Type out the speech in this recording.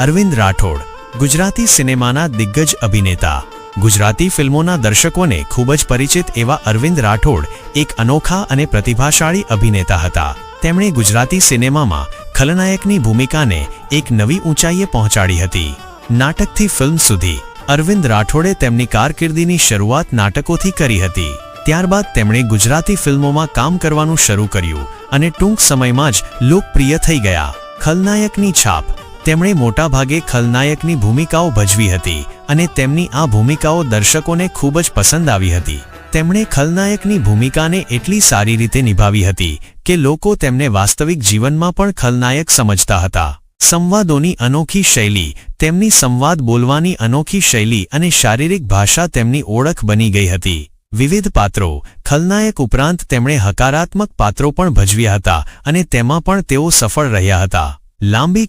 અરવિંદ રાઠોડ, ગુજરાતી સિનેમાના દિગ્ગજ અભિનેતા. ગુજરાતી ફિલ્મોના દર્શકોને ખૂબ જ પરિચિત એવા અરવિંદ રાઠોડ એક અનોખા અને પ્રતિભાશાળી અભિનેતા હતા. તેમણે ગુજરાતી સિનેમામાં ખલનાયકની ભૂમિકાને એક નવી ઊંચાઈએ પહોંચાડી હતી. નાટકથી ફિલ્મ સુધી અરવિંદ રાઠોડે તેમની કારકિર્દીની શરૂઆત નાટકોથી કરી હતી. ત્યારબાદ તેમણે ગુજરાતી ફિલ્મોમાં કામ કરવાનું શરૂ કર્યું અને ટૂંક સમયમાં જ લોકપ્રિય થઈ ગયા. ખલનાયકની છાપ તેમણે મોટાભાગે ખલનાયકની ભૂમિકાઓ ભજવી હતી અને તેમની આ ભૂમિકાઓ દર્શકોને ખૂબ જ પસંદ આવી હતી. તેમણે ખલનાયકની ભૂમિકાને એટલી સારી રીતે નિભાવી હતી કે લોકો તેમને વાસ્તવિક જીવનમાં પણ ખલનાયક સમજતા હતા. સંવાદોની અનોખી શૈલી, તેમની સંવાદ બોલવાની અનોખી શૈલી અને શારીરિક ભાષા તેમની ઓળખ બની ગઈ હતી. વિવિધ પાત્રો, ખલનાયક ઉપરાંત તેમણે હકારાત્મક પાત્રો પણ ભજવ્યા હતા અને તેમાં પણ તેઓ સફળ રહ્યા હતા. લાંબી